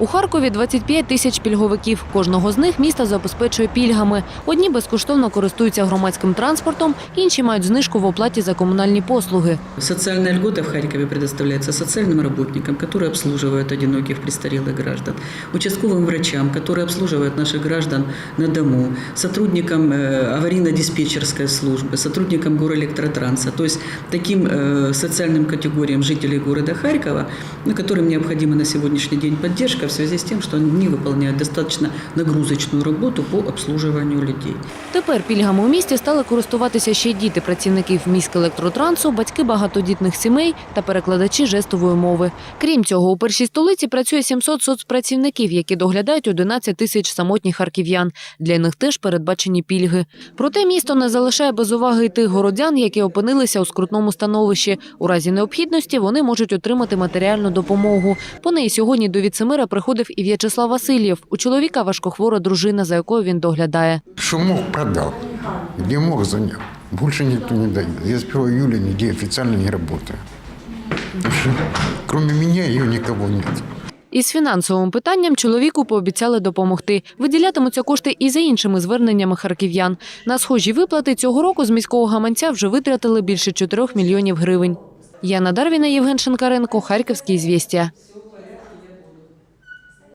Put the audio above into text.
У Харкові 25 тисяч пільговиків. Кожного з них місто забезпечує пільгами. Одні безкоштовно користуються громадським транспортом, інші мають знижку в оплаті за комунальні послуги. Социальная льгота в Харькове предоставляется социальным работникам, которые обслуживают одиноких престарелых граждан, участковым врачам, которые обслуживают наших граждан на дому, сотрудникам э, аварийно-диспетчерской службы, сотрудникам горэлектротранса, то есть таким э, социальным категориям жителей города Харькова, ну, которым необходима на сегодняшний день поддержка в связи с тем, что они не выполняют достаточно нагрузочную работу по обслуживанию людей. Тепер пільгами у місті стали користуватися ще й діти працівників міськелектротрансу, батьки багатодітних сімей та перекладачі жестової мови. Крім цього, у першій столиці працює 700 соцпрацівників, які доглядають 11 тисяч самотніх харків'ян. Для них теж передбачені пільги. Проте місто не залишає без уваги й тих городян, які опинилися у скрутному становищі. У разі необхідності вони можуть отримати матеріальну допомогу. По неї сьогодні до віцемера приходив і В'ячеслав Васильєв. У чоловіка важкохвора дружина, за якою він доглядає. Что мог, продал. Где мог, занял. Больше никто не дает. Я с 1 июля нигде официально не работаю. Кроме меня ее никого нет. Із фінансовим питанням чоловіку пообіцяли допомогти. Виділятимуться кошти і за іншими зверненнями харків'ян. На схожі виплати цього року з міського гаманця вже витратили більше 4 мільйонів гривень. Яна Дарвіна, Євген Шинкаренко, Харківські звістя.